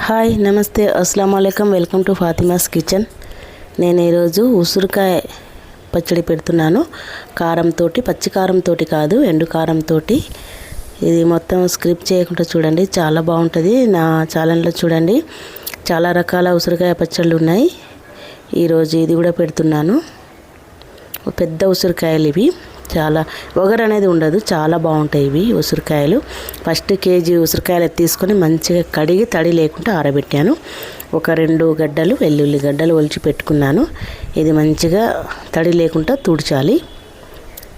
Hi నమస్తే అస్సలం అయికం వెల్కమ్ టు ఫాతిమాస్ కిచెన్. నేను ఈరోజు ఉసిరికాయ పచ్చడి పెడుతున్నాను. కారంతో పచ్చి కారంతో కాదు ఎండు కారంతో ఇది మొత్తం స్క్రిప్ట్ చేయకుండా చూడండి చాలా బాగుంటుంది. నా ఛానల్లో చూడండి చాలా రకాల ఉసిరికాయ పచ్చళ్ళు ఉన్నాయి. ఈరోజు ఇది కూడా పెడుతున్నాను. పెద్ద ఉసిరికాయలు ఇవి. చాలా ఒగరు అనేది ఉండదు. చాలా బాగుంటాయి ఇవి ఉసిరికాయలు. ఫస్ట్ కేజీ ఉసిరికాయలు తీసుకొని మంచిగా కడిగి తడి లేకుండా ఆరబెట్టాను. ఒక రెండు గడ్డలు వెల్లుల్లి గడ్డలు ఒలిచి పెట్టుకున్నాను. ఇది మంచిగా తడి లేకుండా తుడిచాలి.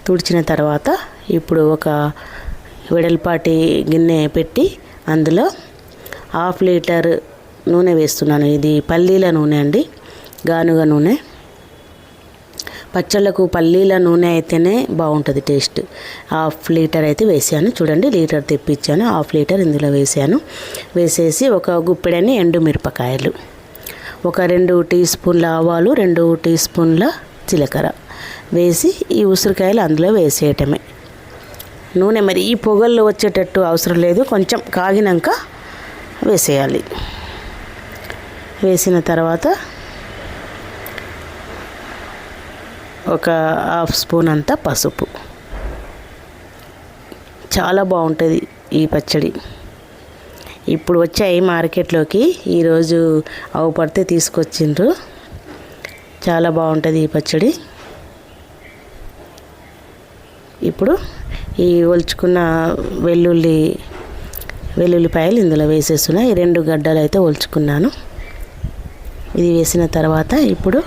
తుడిచిన తర్వాత ఇప్పుడు ఒక వెడల్పాటి గిన్నె పెట్టి అందులో హాఫ్ లీటర్ నూనె వేస్తున్నాను. ఇది పల్లీల నూనె అండి. గానుగ నూనె. పచ్చళ్ళకు పల్లీల నూనె అయితేనే బాగుంటుంది టేస్ట్. హాఫ్ లీటర్ అయితే వేసాను. చూడండి లీటర్ తెప్పించాను. హాఫ్ లీటర్ ఇందులో వేసాను. వేసేసి ఒక గుప్పెడని ఎండు మిరపకాయలు. ఒక రెండు టీ స్పూన్ల ఆవాలు రెండు టీ స్పూన్ల జీలకర్ర. వేసి ఈ ఉసిరికాయలు అందులో వేసేయటమే. నూనె మరి ఈ పొగల్లో వచ్చేటట్టు అవసరం లేదు. కొంచెం కాగినాక వేసేయాలి. వేసిన తర్వాత ఒక హాఫ్ స్పూన్ అంతా పసుపు. చాలా బాగుంటుంది ఈ పచ్చడి. ఇప్పుడు వచ్చాయి మార్కెట్లోకి ఈరోజు అవు పడితే తీసుకొచ్చిండ్రు. చాలా బాగుంటుంది ఈ పచ్చడి. ఇప్పుడు ఈ ఒలుచుకున్న వెల్లుల్లి వెల్లుల్లిపాయలు ఇందులో వేసేస్తున్నా. ఈ రెండు గడ్డలు అయితే ఒలుచుకున్నాను. ఇది వేసిన తర్వాత ఇప్పుడు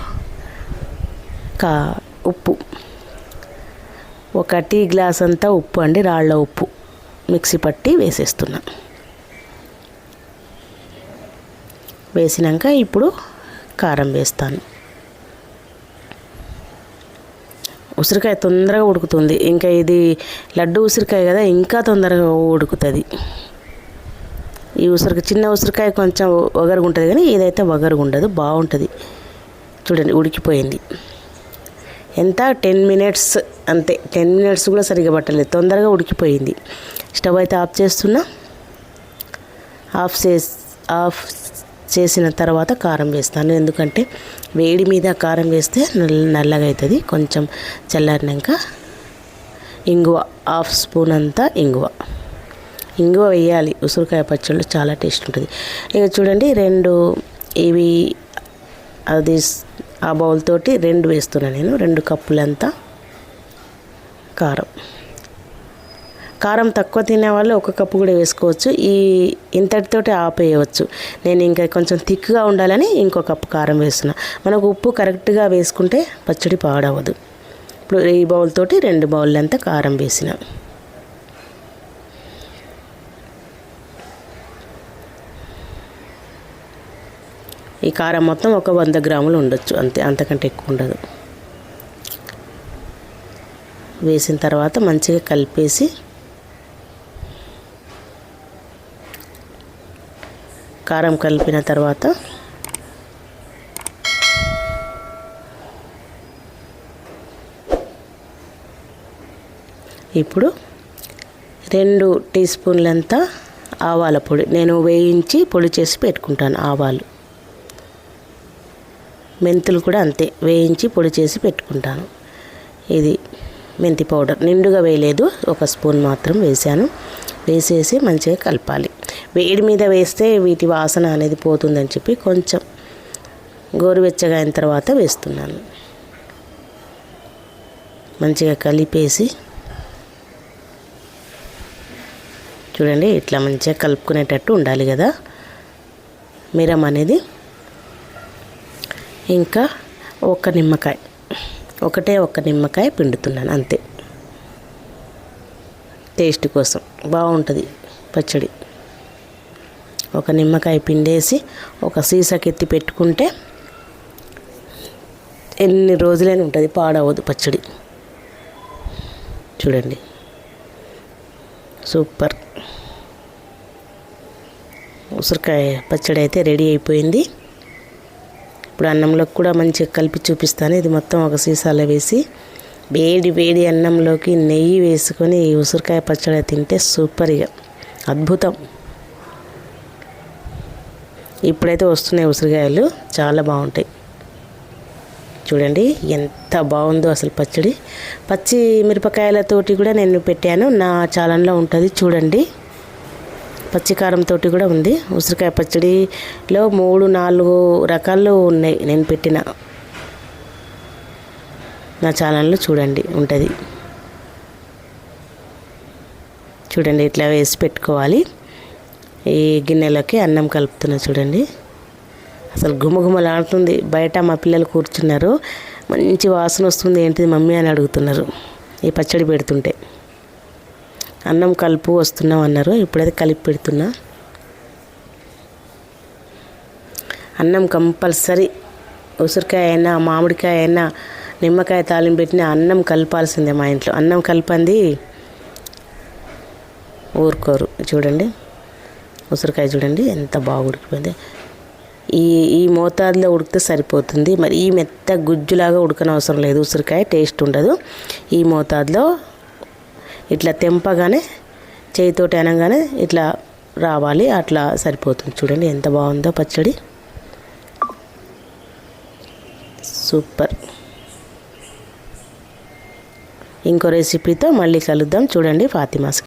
కా ఉప్పు. ఒక టీ గ్లాస్ అంతా ఉప్పు అండి రాళ్ళ ఉప్పు. మిక్సీ పట్టి వేసేస్తున్నా. వేసినాక ఇప్పుడు కారం వేస్తాను. ఉసిరికాయ తొందరగా ఉడుకుతుంది. ఇంకా ఇది లడ్డు ఉసిరికాయ కదా ఇంకా తొందరగా ఉడుకుతుంది. ఈ ఉసిరికాయ చిన్న ఉసిరికాయ కొంచెం వగరుగా ఉంటుంది కానీ ఇదైతే వగరుగా ఉండదు బాగుంటుంది చూడండి ఉడికిపోయింది. ఎంత? టెన్ మినిట్స్ అంతే. టెన్ మినిట్స్ కూడా సరిగా పట్టలేదు. తొందరగా ఉడికిపోయింది. స్టవ్ అయితే ఆఫ్ చేస్తున్నా. ఆఫ్ చేసి ఆఫ్ చేసిన తర్వాత కారం వేస్తాను. ఎందుకంటే వేడి మీద కారం వేస్తే నల్ల నల్లగా అవుతుంది కొంచెం చల్లారినాక ఇంగువ హాఫ్ స్పూన్ అంతా ఇంగువ. ఇంగువ వేయాలి. ఉసిరికాయ పచ్చళ్ళు చాలా టేస్ట్ ఉంటుంది. ఇక చూడండి రెండు ఇవి అది ఆ బౌల్ తోటి రెండు వేస్తున్నాను నేను రెండు కప్పులంతా కారం. కారం తక్కువ తినే వాళ్ళు ఒక కప్పు కూడా వేసుకోవచ్చు. ఈ ఇంతటితోటి ఆపేయవచ్చు. నేను ఇంకా కొంచెం థిక్గా ఉండాలని ఇంకో కప్పు కారం వేస్తున్నా. మనకు ఉప్పు కరెక్ట్గా వేసుకుంటే పచ్చడి పాడవదు. ఇప్పుడు ఈ బౌల్ తోటి రెండు బౌళ్ళంతా కారం వేసిన. ఈ కారం మొత్తం ఒక వంద గ్రాములు ఉండొచ్చు అంతే అంతకంటే ఎక్కువ ఉండదు. వేసిన తర్వాత మంచిగా కలిపేసి కారం కలిపిన తర్వాత ఇప్పుడు రెండు టీ స్పూన్లంతా ఆవాల పొడి. నేను వేయించి పొడి చేసి పెట్టుకుంటాను ఆవాలు. మెంతులు కూడా అంతే వేయించి పొడి చేసి పెట్టుకుంటాను. ఇది మెంతి పౌడర్. నిండుగా వేయలేదు ఒక స్పూన్ మాత్రం వేసాను వేసేసి మంచిగా కలపాలి. వేడి మీద వేస్తే వీటి వాసన అనేది పోతుందని చెప్పి కొంచెం గోరువెచ్చగా అయిన తర్వాత వేస్తున్నాను. మంచిగా కలిపేసి చూడండి ఇట్లా మంచిగా కలుపుకునేటట్టు ఉండాలి కదా. మిరం అనేది ఇంకా ఒక నిమ్మకాయ. ఒకటే ఒక నిమ్మకాయ పిండుతున్నాను అంతే. టేస్ట్ కోసం. బాగుంటుంది పచ్చడి. ఒక నిమ్మకాయ పిండేసి ఒక సీసాకెత్తి పెట్టుకుంటే ఎన్ని రోజులైనా ఉంటుంది పాడవద్దు పచ్చడి. చూడండి. సూపర్. ఉసిరికాయ పచ్చడి అయితే రెడీ అయిపోయింది. ఇప్పుడు అన్నంలోకి కూడా మంచిగా కలిపి చూపిస్తాను. ఇది మొత్తం ఒక సీసాలో వేసి వేడి వేడి అన్నంలోకి నెయ్యి వేసుకొని ఈ ఉసిరికాయ పచ్చడి తింటే సూపర్గా అద్భుతం. ఇప్పుడైతే వస్తున్నాయి ఉసిరికాయలు. చాలా బాగుంటాయి. చూడండి ఎంత బాగుందో అసలు పచ్చడి. పచ్చి మిరపకాయలతోటి కూడా నేను పెట్టాను. నా ఛానల్లో ఉంటుంది. చూడండి. పచ్చికారంతోటి కూడా ఉంది. ఉసిరికాయ పచ్చడిలో మూడు నాలుగు రకాలు ఉన్నాయి. నేను పెట్టిన నా ఛానల్లో చూడండి. ఉంటుంది. చూడండి ఇట్లా వేసి పెట్టుకోవాలి. ఈ గిన్నెలోకి అన్నం కలుపుతున్నా చూడండి. అసలు గుమగుమలాడుతుంది బయట మా పిల్లలు కూర్చున్నారు. మంచి వాసన వస్తుంది. ఏంటిది మమ్మీ అని అడుగుతున్నారు. ఈ పచ్చడి పెడుతుంటే. అన్నం కలుపు వస్తున్నాం అన్నారు. ఇప్పుడైతే కలిపి పెడుతున్నా. అన్నం కంపల్సరీ ఉసిరికాయ అయినా మామిడికాయ అయినా నిమ్మకాయ తాలింపు పెట్టిన అన్నం కలపాల్సిందే మా ఇంట్లో. అన్నం కలిపంది ఊరుకోరు. చూడండి. ఉసిరికాయ చూడండి ఎంత బాగా ఉడికిపోయింది. ఈ ఈ మోతాదులో ఉడికితే సరిపోతుంది. మరి ఈ మెత్త గుజ్జులాగా ఉడకనవసరం లేదు. ఉసిరికాయ టేస్ట్ ఉండదు. ఈ మోతాదులో ఇట్లా తెంపగానే చేయితోటి అనగానే ఇట్లా రావాలి అట్లా సరిపోతుంది. చూడండి ఎంత బాగుందో పచ్చడి. సూపర్. ఇంకో రెసిపీతో మళ్ళీ కలుద్దాం. చూడండి ఫాతిమాస్